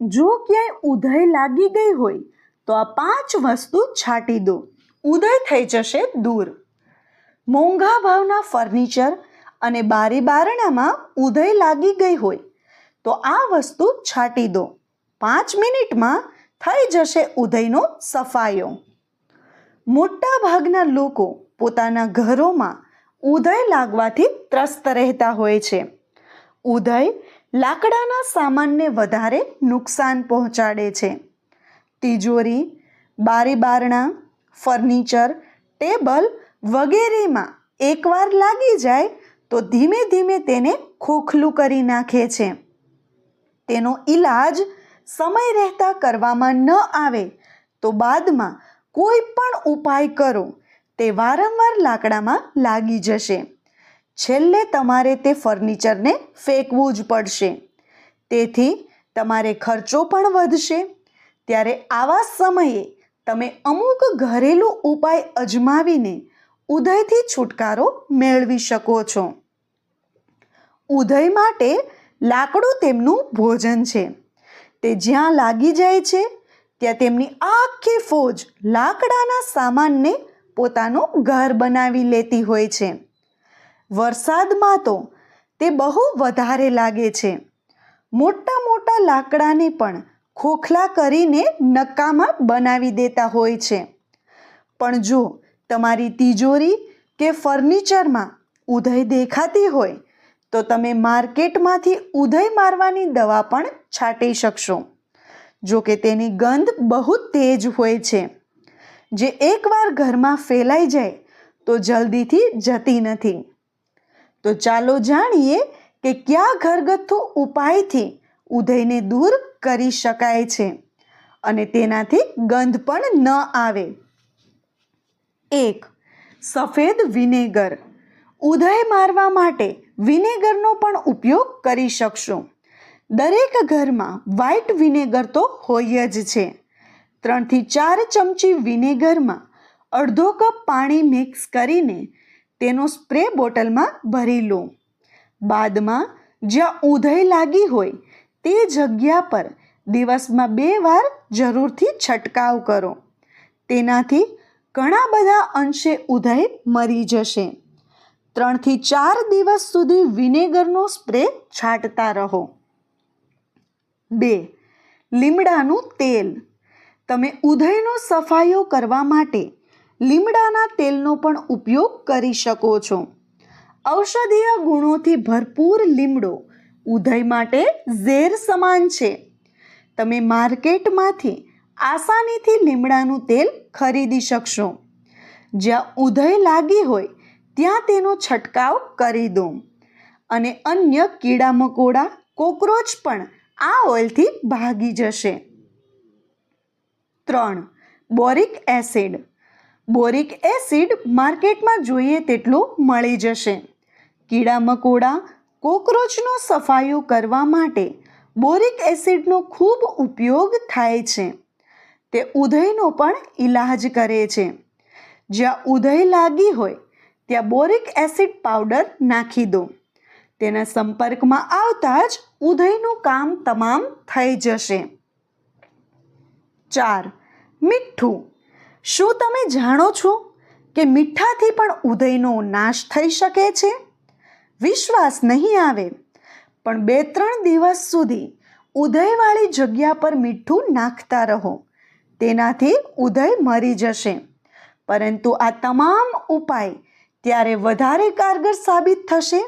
જો ક્યાંય ઉધઈ લાગી ગઈ હોય, તો આ પાંચ વસ્તુ છાંટી દો. ઉદય થઈ જશે દૂર. મોંઘા ભાવના ફર્નિચર અને બારી બારણામાં ઉધઈ લાગી ગઈ હોય, તો આ વસ્તુ છાંટી દો. પાંચ મિનિટમાં થઈ જશે ઉધઈનો સફાયો. મોટા ભાગના લોકો પોતાના ઘરોમાં ઉધઈ લાગવાથી ત્રસ્ત રહેતા હોય છે. ઉધઈ લાકડાના સામાનને વધારે નુકસાન પહોંચાડે છે. તિજોરી બારી બારણા ફર્નિચર, ટેબલ વગેરેમાં એકવાર લાગી જાય તો ધીમે ધીમે તેને ખોખલું કરી નાખે છે. તેનો ઈલાજ સમય રહેતા કરવામાં ન આવે તો બાદમાં કોઈ પણ ઉપાય કરો તે વારંવાર લાકડામાં લાગી જશે. છેલ્લે તમારે તે ફર્નિચરને ફેંકવું જ પડશે. તેથી તમારે ખર્ચો પણ વધશે. ત્યારે આવા સમયે તમે અમુક ઘરેલું ઉપાય અજમાવીને ઉદયથી છુટકારો મેળવી શકો છો. ઉદય માટે લાકડું તેમનું ભોજન છે. તે જ્યાં લાગી જાય છે, ત્યાં તેમની આખી ફોજ લાકડાના સામાનને પોતાનું ઘર બનાવી લેતી હોય છે. વરસાદમાં તો તે બહુ વધારે લાગે છે. મોટા મોટા લાકડાને પણ ખોખલા કરીને નકામા બનાવી દેતા હોય છે. પણ જો તમારી તિજોરી કે ફર્નિચરમાં ઉધઈ દેખાતી હોય, તો તમે માર્કેટમાંથી ઉધઈ મારવાની દવા પણ છાંટી શકશો. જો કે તેની ગંધ બહુ તેજ હોય છે. જે એકવાર ઘરમાં ફેલાઈ જાય, તો જલ્દીથી જતી નથી. તો ચાલો જાણીએ કે કયા ઘરગથ્થુ ઉપાયથી ઉદયને દૂર કરી શકાય છે. અને તેનાથી ગંધ પણ ન આવે. એક, સફેદ વિનેગર. ઉધય મારવા માટે વિનેગરનો પણ ઉપયોગ કરી શકશો. દરેક ઘરમાં વ્હાઇટ વિનેગર તો હોય જ છે. ત્રણથી ચાર ચમચી વિનેગરમાં અડધો કપ પાણી મિક્સ કરીને તેનો સ્પ્રે બોટલમાં ભરી લો બાદમાં જ્યાં ઉધઈ લાગી હોય તે જગ્યા પર દિવસમાં બે વાર જરૂરથી છંટકાવ કરો. તેનાથી ઘણા બધા અંશે ઉધઈ મરી જશે. ત્રણથી ચાર દિવસ સુધી વિનેગરનો સ્પ્રે છાંટતા રહો. બે. લીમડાનું તેલ. તમે ઉધઈનો સફાયો કરવા માટે લીમડાના તેલનો પણ ઉપયોગ કરી શકો છો. ઔષધીય ગુણોથી ભરપૂર લીમડો ઉદય માટે ઝેર સમાન છે. તમે માર્કેટમાંથી આસાનીથી લીમડાનું તેલ ખરીદી શકશો. જ્યાં ઉદય લાગી હોય, ત્યાં તેનો છંટકાવ કરી દો. અને અન્ય કીડા મકોડા, કોકરોચ પણ આ ઓઇલથી ભાગી જશે. ત્રણ, બોરિક એસિડ. બોરિક એસિડ માર્કેટમાં જોઈએ તેટલું મળી જશે. કીડા મકોડા, કોકરોચનો સફાયો કરવા માટે બોરિક એસિડનો ખૂબ ઉપયોગ થાય છે. તે ઉધયનો પણ ઈલાજ કરે છે. જ્યાં ઉધય લાગી હોય, ત્યાં બોરિક એસિડ પાવડર નાખી દો. તેના સંપર્કમાં આવતા જ ઉધયનું કામ તમામ થઈ જશે. ચાર, મીઠું. શું તમે જાણો છો કે મીઠાથી પણ ઉદયનો નાશ થઈ શકે છે? વિશ્વાસ નહીં આવે. પણ બે ત્રણ દિવસ સુધી ઉદયવાળી જગ્યા પર મીઠું નાખતા રહો. તેનાથી ઉદય મરી જશે. પરંતુ આ તમામ ઉપાય ત્યારે વધારે કારગર સાબિત થશે.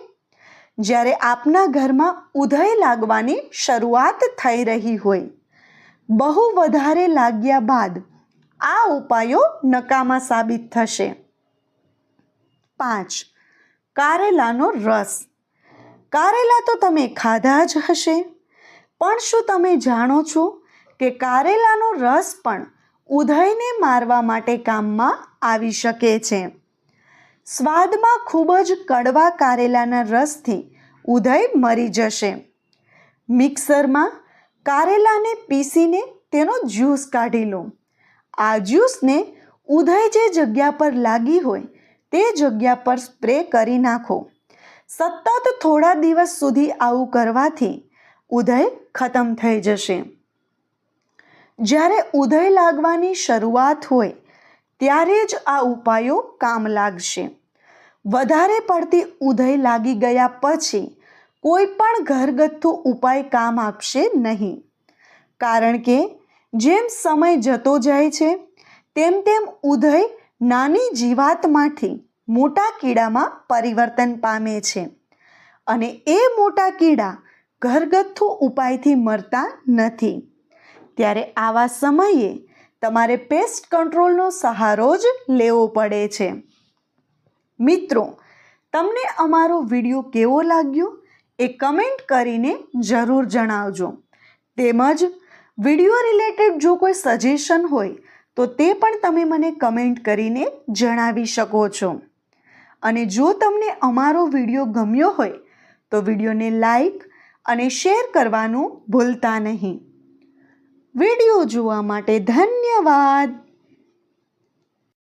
જ્યારે આપના ઘરમાં ઉદય લાગવાની શરૂઆત થઈ રહી હોય. બહુ વધારે લાગ્યા બાદ આ ઉપાયો નકામા સાબિત થશે. પાંચ. કારેલાનો રસ. કારેલા તો તમે ખાધા જ હશે. પણ શું તમે જાણો છો કે કારેલાનો રસ પણ ઉધયને મારવા માટે કામમાં આવી શકે છે? સ્વાદમાં ખૂબ જ કડવા કારેલાના રસથી ઉધય મરી જશે. મિક્સરમાં કારેલાને પીસીને તેનો જ્યુસ કાઢી લો. આ ઉધય જે જગ્યા પર લાગી હોય તે જગ્યા પર સ્પ્રે કરી નાખો. સતત થોડા દિવસ સુધી આવું કરવાથી ઉધય ખતમ થઈ જશે. જ્યારે ઉદય લાગવાની શરૂઆત હોય, ત્યારે જ આ ઉપાયો કામ લાગશે. વધારે પડતી ઉદય લાગી ગયા પછી કોઈ પણ ઘરગથ્થુ ઉપાય કામ આપશે નહીં. કારણ કે જેમ સમય જતો જાય છે, તેમ તેમ ઉદય નાની જીવાતમાંથી મોટા કીડામાં પરિવર્તન પામે છે. અને એ મોટા કીડા ઘરગથ્થુ ઉપાયથી મરતા નથી. ત્યારે આવા સમયે તમારે પેસ્ટ કંટ્રોલનો સહારો જ લેવો પડે છે. મિત્રો, તમને અમારો વીડિયો કેવો લાગ્યો એ કમેન્ટ કરીને જરૂર જણાવજો. તેમજ વીડિયો રિલેટેડ જો કોઈ સજેશન હોય, તો તે પણ તમે મને કમેન્ટ કરીને જણાવી શકો છો. અને જો તમને અમારો વીડિયો ગમ્યો હોય, તો વિડીયોને લાઈક અને શેર કરવાનું ભૂલતા નહીં. વીડિયો જોવા માટે ધન્યવાદ.